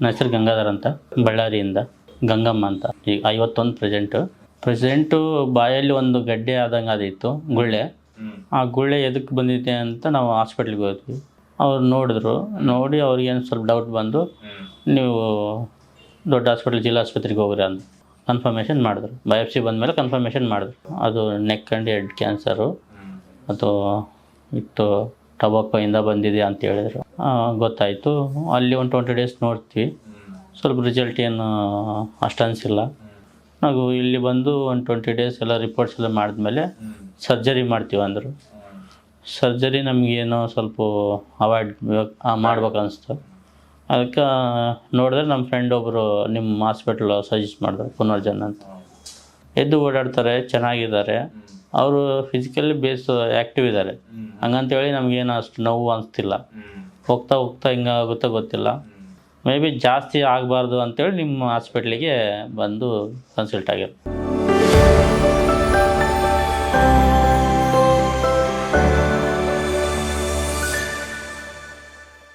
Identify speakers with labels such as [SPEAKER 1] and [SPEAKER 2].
[SPEAKER 1] ನನ್ನ ಹೆಸರು ಗಂಗಾಧರ್ ಅಂತ ಬಳ್ಳಾರಿಯಿಂದ ಗಂಗಮ್ಮ ಅಂತ. ಈಗ ಐವತ್ತೊಂದು ಪ್ರೆಸೆಂಟು ಪ್ರೆಸೆಂಟು ಬಾಯಲ್ಲಿ ಒಂದು ಗಡ್ಡೆ ಆದಂಗೆ ಅದಿತ್ತು ಗುಳ್ಳೆ. ಆ ಗುಳ್ಳೆ ಎದಕ್ಕೆ ಬಂದಿದೆ ಅಂತ ನಾವು ಹಾಸ್ಪಿಟ್ಲಿಗೆ ಹೋದ್ವಿ. ಅವ್ರು ನೋಡಿದ್ರು ನೋಡಿ ಅವ್ರಿಗೇನು ಸ್ವಲ್ಪ ಡೌಟ್ ಬಂದು ನೀವು ದೊಡ್ಡ ಹಾಸ್ಪಿಟ್ಲ್ ಜಿಲ್ಲಾ ಆಸ್ಪತ್ರೆಗೆ ಹೋಗ್ರಿ ಅಂತ ಕನ್ಫರ್ಮೇಷನ್ ಮಾಡಿದ್ರು. ಬಯೋಪ್ಸಿ ಬಂದಮೇಲೆ ಕನ್ಫರ್ಮೇಷನ್ ಮಾಡಿದ್ರು. ಅದು ನೆಕ್ ಆ್ಯಂಡ್ ಹೆಡ್ ಕ್ಯಾನ್ಸರು ಅದು ಇತ್ತು. ಟೊಬಾಕೋಯಿಂದ ಬಂದಿದೆ ಅಂತ ಹೇಳಿದ್ರು. ಗೊತ್ತಾಯಿತು. ಅಲ್ಲಿ ಒಂದು ಟ್ವೆಂಟಿ ಡೇಸ್ ನೋಡ್ತೀವಿ. ಸ್ವಲ್ಪ ರಿಸಲ್ಟ್ ಏನು ಅಷ್ಟು ಅನಿಸಿಲ್ಲ ನಾವು ಇಲ್ಲಿ ಬಂದು ಒಂದು ಟ್ವೆಂಟಿ ಡೇಸ್ ಎಲ್ಲ ರಿಪೋರ್ಟ್ಸ್ ಎಲ್ಲ ಮಾಡಿದ್ಮೇಲೆ ಸರ್ಜರಿ ಮಾಡ್ತೀವಿ ಅಂದರು. ಸರ್ಜರಿ ನಮಗೇನೋ ಸ್ವಲ್ಪ ಅವಾಯ್ಡ್ ಮಾಡ್ಬೇಕು ಅನಿಸ್ತು. ಅದಕ್ಕೆ ನೋಡಿದ್ರೆ ನಮ್ಮ ಫ್ರೆಂಡ್ ಒಬ್ಬರು ನಿಮ್ಮ ಹಾಸ್ಪಿಟ್ಲು ಸಜೆಸ್ಟ್ ಮಾಡಿದ್ರು, ಪುನರ್ಜನ್ ಅಂತ. ಎದ್ದು ಓಡಾಡ್ತಾರೆ, ಚೆನ್ನಾಗಿದ್ದಾರೆ. ಅವರು ಫಿಸಿಕಲಿ ಬೇಸ್ ಆ್ಯಕ್ಟಿವ್ ಇದ್ದಾರೆ. ಹಂಗಂತೇಳಿ ನಮಗೇನು ಅಷ್ಟು ನೋವು ಅನಿಸ್ತಿಲ್ಲ. ಹೋಗ್ತಾ ಹೋಗ್ತಾ ಹಿಂಗಾಗುತ್ತೋ ಗೊತ್ತಿಲ್ಲ. ಮೇ ಬಿ ಜಾಸ್ತಿ ಆಗಬಾರ್ದು ಅಂತೇಳಿ ನಿಮ್ಮ ಹಾಸ್ಪಿಟ್ಲಿಗೆ ಬಂದು ಕನ್ಸಲ್ಟ್ ಆಗಿರೋ